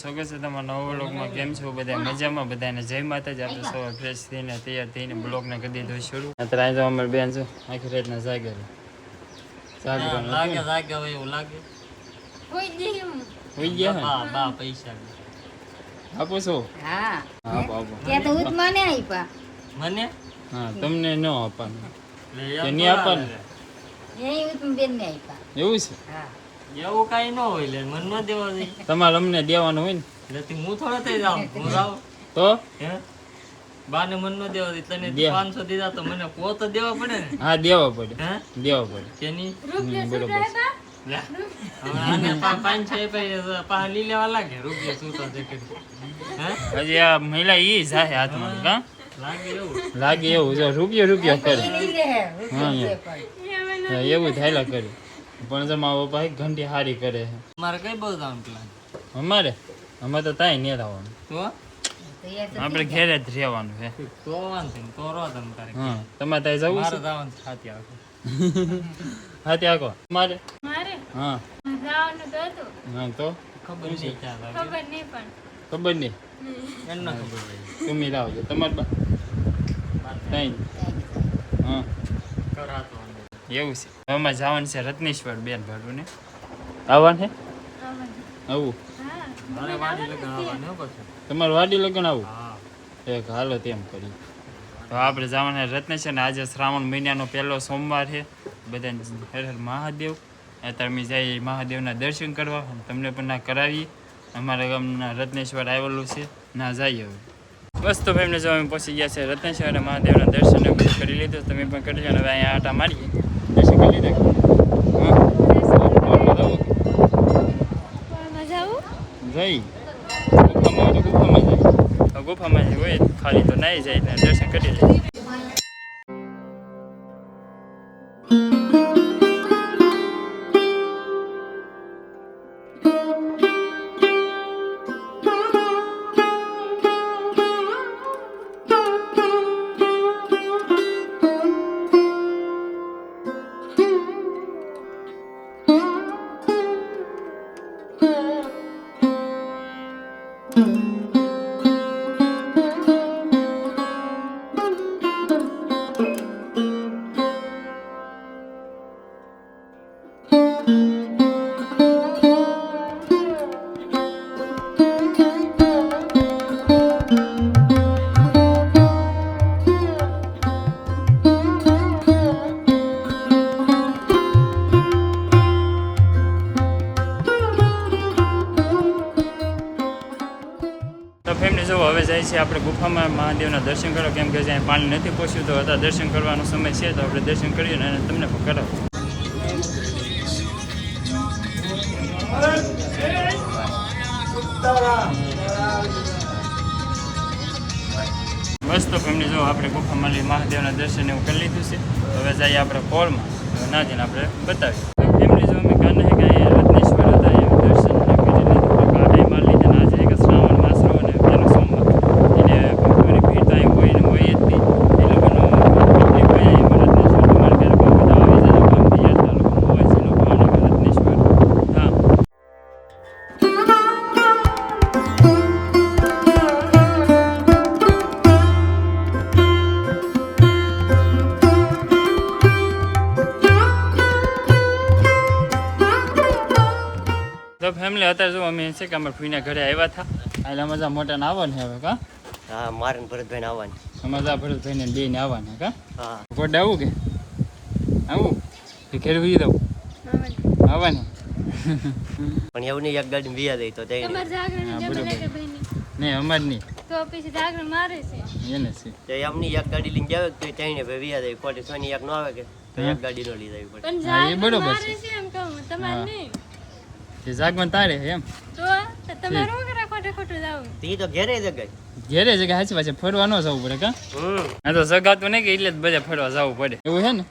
સ્વાગત છે તમારા નવા બ્લોગમાં કેમ છો બધા મજામાં બધાને જય માતાજી. આપણે સૌ ફ્રેશ થઈને તૈયાર થઈને બ્લોગને કરી દીધો શરૂ. અત્યારે તો અમારી બેન છે આખી રાતના જાગે લાગે હવે એવું લાગે. હોઈ ગયા હા બા બા પૈસા આપો છો? હા. આપો આપો. ત્યાં તો ઉત મને આપ્યા મને? હા તમને ન આપવાનું. નહીં આપવાનું? એ ઉત બેન ને આપ્યા એવું છે? હા. એવું કાંઈ ન હોય લે મન ન દેવા દે. તમારે અમને દેવાનું હોય ને? એટલે તી હું થોડા થઈ જાઉં હું જાઉં. તો? હે? બાને મન ન દેવા દે તને દે. પાંચસો દીધા તો મને કો તો દેવા પડે ને? હા દેવા પડે. હે? દેવા પડે. કેની? બરોબર. છે. હવે આને પા- પાંચસો આપ્યા લેવા લાગે રૂપિયા શું તો હે? હજી આ મહિલા ઈ જાય હાથમાં કા લાગે એવું. લાગે એવું જો રૂપિયો રૂપિયો કરે. એ નહીં રહે હા, ઉત યા. પણ હા, મારા થાયલા જમા પપ્પા એક ઘંટી હારી કરે છે. મારે કઈ બહુ જવાનું પ્લાન અમારે? અમારે તો તાય નહીં રહેવાનું. તો? તો તો આપણે ઘેરે જ રહેવાનું છે. તો વાંધો નહીં તો રહો તમે તારે હા તમારે ત્યાં જવું મારે જવાનું ખાતી આખું હા મારે? મારે? હા. જવાનું તો હતું. હા તો? ખબર નહીં ખબર નહીં પણ. ખબર નહીં? એને ખબર પડી તમે લાવજો. તમારે બા હા. કરાતો એવું છે. હવે અમારે જવાનું છે રત્નેશ્વર બેન ભાડું ને આવવાનું. છે. આવું તમારું વાડી લગ્ન આવું? એક હાલો તેમ કરી તો આપણે જવાના રત્નેશ્વર ને આજે શ્રાવણ મહિનાનો પહેલો સોમવાર છે. બધાને હર હર મહાદેવ. અત્યારે અમે જઈએ મહાદેવના દર્શન કરવા. અને તમને પણ ના કરાવીએ. અમારા ગામના રત્નેશ્વર આવેલું છે. ના જઈએ હવે. બસ તો ભાઈ એમને જો અમે પહોંચી ગયા છે. રત્નેશ્વર અને મહાદેવના દર્શન કરી લીધું. તમે પણ કરી લો અને હવે અહીંયા આટા મારીએ. લીધા જઈ. ગુફામાં ગુફામાં જાય ગુફામાં જે હોય ખાલી તો નહીં જાય ને દર્શન કરી લે. હવે જાય છે. આપણે ગુફામાં મહાદેવના દર્શન કરો. કેમ કે જ્યાં પાણી નથી પહોંચ્યું તો હતા દર્શન કરવાનો સમય છે, તો આપણે દર્શન કરીએ અને તમને પણ કરાવો બસ તો ફેમિલી, જો આપણે ગુફામાં મહાદેવના દર્શન એવું કરી લીધું છે. હવે જઈએ આપણે કોળમાં ના જઈને આપણે બતાવીએ. તો ફેમિલી અત્યારે જો અમે છે કે અમે ફીના ઘરે આવ્યા હતા એટલે મજા મોટા ને આવવાનું છે હવે કા? હા મારે ને ભરતભાઈ આવવાની મજા ભરતભાઈ ને બે ને આવવાના કા? હા. ગોડ આવું કે? આવું? કે ઘેર વી દઉં? આવવાની. પણ એવું નહીં એક ગાડી વિયા દઈ તો તે નહીં. અમાર નહીં. તો પછી જાગરણ મારે છે. એને છે. તો એમની એક ગાડી લઈને જાવે તો તેને ભાઈ વિયા દઈ ખોટી સોની એક નો આવે કે તો એક ગાડી નો લઈ જાય પડે. પણ એ બરોબર છે. છે એમ કહું તમારે નહીં? તે જાગવાન તારે એમ. તો તમારો કરા ખોટે ખોટું જાવું. તે તો ઘેરે જગાય ઘેરે જગ્યા હાચી પાછે ફરવા ન જવું પડે કા? આ તો સગાતું નહીં કે એટલે જ બધા ફરવા જવું પડે. એવું છે ને?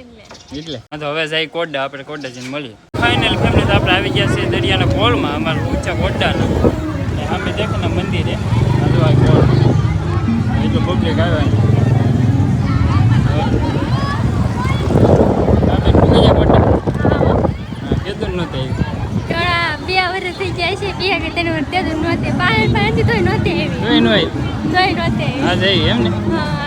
એટલે. એટલે. હા તો હવે જાય કોડા આપણે કોડા જઈને મળીએ. ફાઇનલ ફેમિલી તો આપણે આવી ગયા છીએ દરિયાના કોળમાં અમારા ઊંચા કોડાના. ને સામે દેખો ને મંદિર છે. આ આ કોળ પબ્લિક કીધું જ નહોતું આવ્યું ઘણા બે વર્ષ તમારી પાસેથી તોય નહોતી. પાણી તોય નો એવી તોય નહોતી આવી. આ જઈ એમ ને હા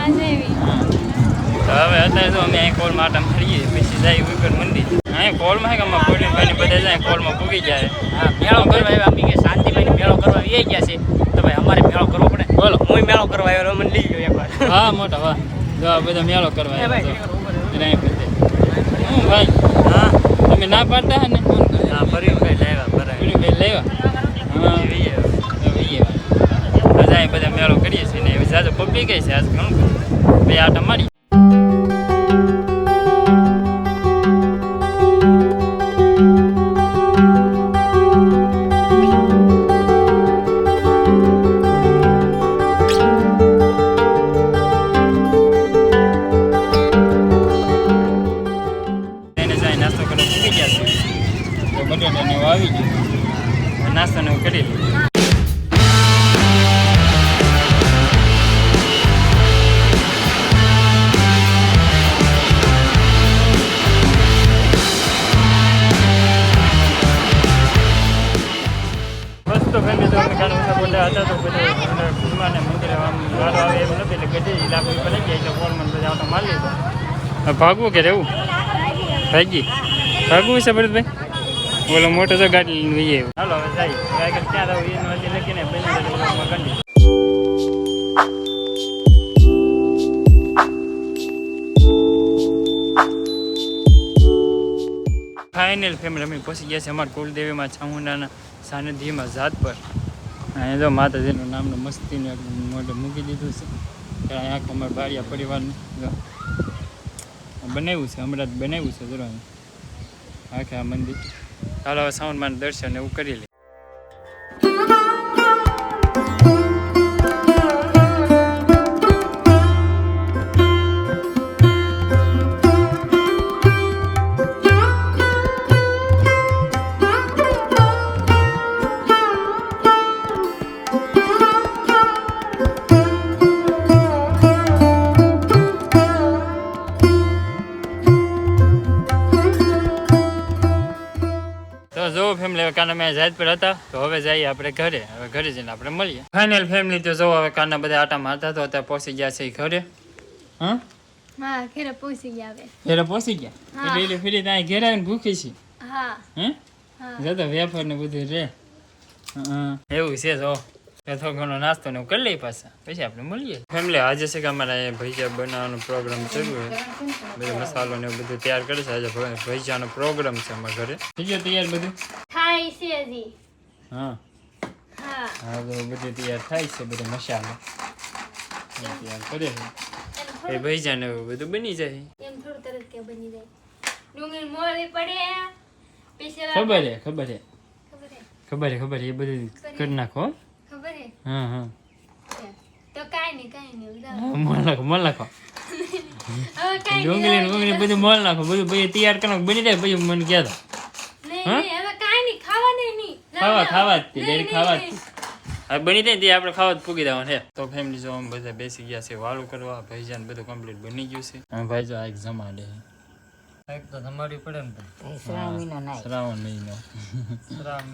તો હવે અત્યારે તો અમે અહીં કોલ માટે મળીએ પછી જાય ઉપર મંદિર. અહીં કોલમાં કે અમારા પોલીસ ભાઈ બધા જાય કોલમાં પૂગી જાય હા મેળો કરવા આવ્યા અમે કે શાંતિભાઈ મેળો કરવા આવી ગયા છે? તો ભાઈ અમારે મેળો કરવો પડે. બોલો. હું મેળો કરવા આવ્યો મને લઈ ગયો એકવાર. હા મોટા વાહ. જો આ બધા મેળો કરવા એ આવ્યા ભાઈ. હું ભાઈ? હા. તમે ના પાડતા હે ને? હા ફરી ભાઈ લાવ્યા ભરાય પેલું ભાઈ લેવા હા. બધા મેળો કરીએ છીએ ને જાજો પબ્લિક છે આજ ઘણું બે આટા મારી નાસ્તો ને કરી લઈએ. તો ફેમિલી તો કાલે તો બધા ઘૂમવા ને મંદિરે આમ આવે એમ નથી, એટલે ગઢી ઇલાકો બની ગયા એટલે મન બધા આવતા મારી લીધો. ભાગવું કે રહેવું? ભાગી? ભાગવું છે ભરતભાઈ? ઓલો મોટો તો ગાડી લઈને વહી હાલો, હવે જાય આગળ ક્યાં રહું, એનું હજી લખીને ફાઇનલ ફેમિલી અમે પહોંચી ગયા છે અમારા કુલદેવીમાં ચામુંડાના સાનિધ્યમાં, જાત પર. અહીંયા જો માતાજીનું નામનું મસ્તીને મોઢે મૂકી દીધું છે. કે અહીંયા આખું અમારા બાળિયા પરિવારનું. બનાવ્યું છે, હમણાં જ બનાવ્યું છે જરા આખે આ મંદિર. ચાલો હવે સાઉન્ડમાં દર્શન એવું કરી લે ફેમિલી હવે જાત પર હતા તો હવે જઈએ આપણે ઘરે. હવે ઘરે જઈને આપણે મળીએ. ફાઇનલ ફેમિલી તો જો હવે કાના બધા આટા મારતા તો અત્યારે પહોંચી ગયા છે ઘરે. હા? હા ઘરે પહોંચી ગયા હવે. ઘરે પહોંચી ગયા? એટલે એટલે ફરી ત્યાં ઘેર આવીને ભૂખી છે? હા. હે? જતો વેફર ને બધું રે. એવું છે જો. થોડો ઘણો નાસ્તો ને કરી લઈએ પાછા. પછી આપણે મળીએ. ફેમિલી આજે છે કે અમારે અહીંયા ભજીયા બનાવવાનો પ્રોગ્રામ ચાલુ છે. બધો મસાલો ને બધું તૈયાર કરે છે. આજે ભજીયાનો પ્રોગ્રામ છે અમારા ઘરે. થઈ ગયો તૈયાર બધું? છે હા. હા. હા તો બધું તૈયાર થાય છે બધો મસાલો. તૈયાર કરે છે. એ ભાઈ જાને બધું બની જાય. એમ થોડું તરત કે બની જાય. ડુંગળી મોળી પડે. ખબર છે ખબર છે ખબર છે ખબર છે એ બધું કરી નાખો હો. ખબર છે હા હા. તો કાંઈ નહીં કાંઈ નહીં મોલ નાખો મોલ નાખો. ડુંગળી ડુંગળી બધું મોલ નાખો બધું પછી તૈયાર કરો બની જાય પછી મને કહેતા. હા? નહીં હવે કાંઈ નહીં ખાવાનું નહીં ખાવા ખાવા જ ડેરી ખાવા જ નહીં. બની જાય તે આપણે ખાવા જ પૂકી દેવાનું છે. તો ફેમિલી જો આમ બધા બેસી ગયા છે વાળું કરવા ભાઈજાન બધું કમ્પ્લીટ બની ગયું છે. અને ભાઈ જો આ એક જમાડે કંઈક તો તમારી પડે ને શ્રાવણ મહિનો શ્રાવણ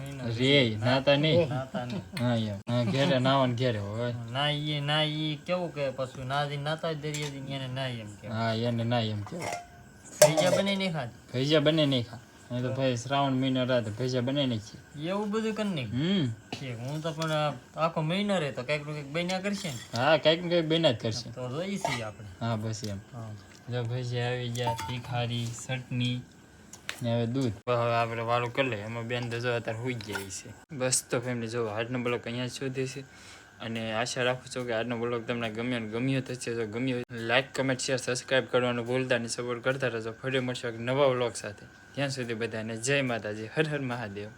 મહિનો. રે નાતા નહીં. નાતા નહીં. હા એમ. હા ઘેરે નાવા ને ઘેરે હોય. ના ઈ ના ઈ કેવું કે પછી નાદી નાતા દરિયા દી એને ના એમ કે હા એને ના એમ કે ભૈયા બને નહીં ખાતી. ભૈજા બને નહીં ખા અહીં તો ભાઈ શ્રાવણ મહિનો રાતે ભજીયા બને નહીં ખી એવું બધું કરી નહીં? હમ. હું તો પણ આખો મહિનો રહે તો કંઈકનું કંઈક બન્યા કરશે ને? હા કંઈક ને કંઈક બન્યા જ કરશે. તો જોઈ છીએ આપણે. હા બસ એમ. હા. જો ભજીયા આવી ગયા તીખારી ચટણી ને હવે દૂધ. હવે આપણે વાળું કરી લઈએ. એમાં બેન તો જો અત્યારે હોઈ જાય છે. બસ તો ફેમિલી જો આજનો બ્લોક અહીંયા શોધી છે. અને આશા રાખું છું કે આજનો બ્લોગ તમને ગમ્યો ને ગમ્યો થશે જો ગમ્યો લાઈક કમેન્ટ શેર સબસ્ક્રાઈબ કરવાનું ભૂલતા નહીં. સપોર્ટ કરતા રહેજો. ફરી મળશે નવા બ્લોગ સાથે. ત્યાં સુધી બધાને જય માતાજી. હર હર મહાદેવ.